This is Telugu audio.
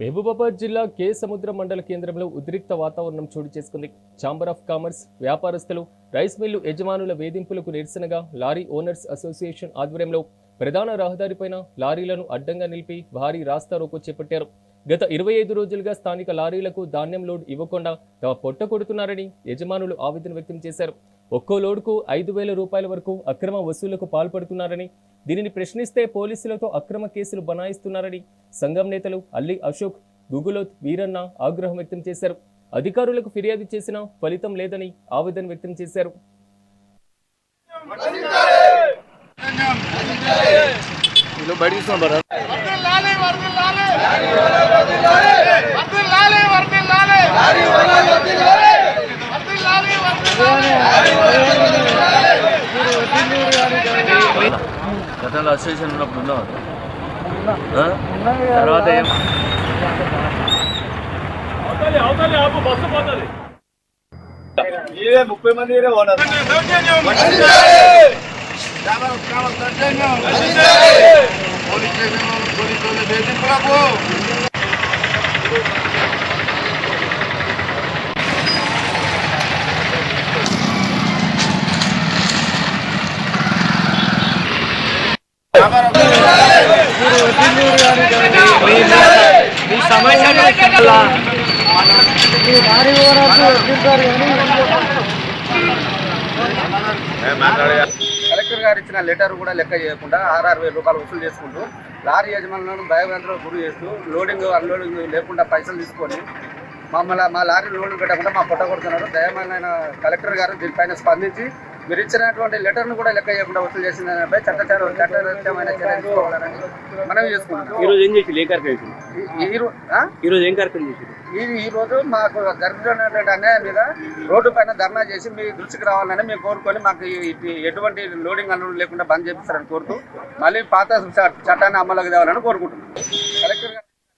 మహబూబాబాద్ జిల్లా కే సముద్ర మండల కేంద్రంలో ఉద్రిక్త వాతావరణం చోటు చేసుకుంది. ఛాంబర్ ఆఫ్ కామర్స్ వ్యాపారస్తులు రైస్ మిల్లు యజమానుల వేధింపులకు నిరసనగా లారీ ఓనర్స్ అసోసియేషన్ ఆధ్వర్యంలో ప్రధాన రహదారిపైన లారీలను అడ్డంగా నిలిపి భారీ రాస్తా రోకో చేపట్టారు. గత ఇరవై ఐదు రోజులుగా స్థానిక లారీలకు ధాన్యం లోడ్ ఇవ్వకుండా తమ పొట్ట కొడుతున్నారని యజమానులు ఆవేదన వ్యక్తం చేశారు. ఒక్కో లోడ్కు ఐదు వేల రూపాయల వరకు అక్రమ వసూళ్ళకు పాల్పడుతున్నారని దీనిని ప్రశ్నిస్తే పోలీసులతో అక్రమ కేసులు బనాయిస్తున్నారని సంఘం నేతలు అల్లి అశోక్ గుగులోత్ వీరన్న ఆగ్రహం వ్యక్తం చేశారు అధికారులకు ఫిర్యాదు చేసినా ఫలితం లేదని ఆవేదన వ్యక్తం చేశారు వర్ధిల్లాలి వర్ధిల్లాలి గతంలో అసోసియేషన్ ఉన్నప్పుడు ఉన్నావు? ఆ? తర్వాత ఏం? కలెక్టర్ గారు ఇచ్చిన లెటర్ కూడా లెక్క చేయకుండా ఆర్ఆర్ వేల రూపాయలు వసూలు చేసుకుంటూ లారీ యజమానులను భయభ్రాంతులకు గురి చేస్తూ లోడింగ్ అన్లోడింగ్ లేకుండా పైసలు తీసుకొని మమ్మల్ని మా లారీ లోడింగ్ పెట్టకుండా మా పొట్ట కొడుతున్నారు. దయమైన కలెక్టర్ గారు దీనిపైన స్పందించి మీరు ఇచ్చినటువంటి లెటర్ను కూడా లెక్క చేయకుండా వసూలు చేసిన చట్టరీత్యమైన చర్య తీసుకోవాలని మనం చేసుకుంటున్నాం. ఈరోజు ఏం చేసి ఏ కార్యక్రమం? ఈరోజు ఏం కార్యక్రమం చేసి ఈ రోజు మాకు జరుగుతున్నటువంటి అన్యాయం మీద రోడ్డు పైన ధర్నా చేసి మీ దృష్టికి రావాలని మేము కోరుకొని మాకు ఎటువంటి లోడింగ్ అన్లోడింగ్ లేకుండా బంద్ చేపిస్తారని కోరుతూ మళ్ళీ పాత చట్టాన్ని అమలుకి తేవాలని కోరుకుంటున్నాం. కలెక్టర్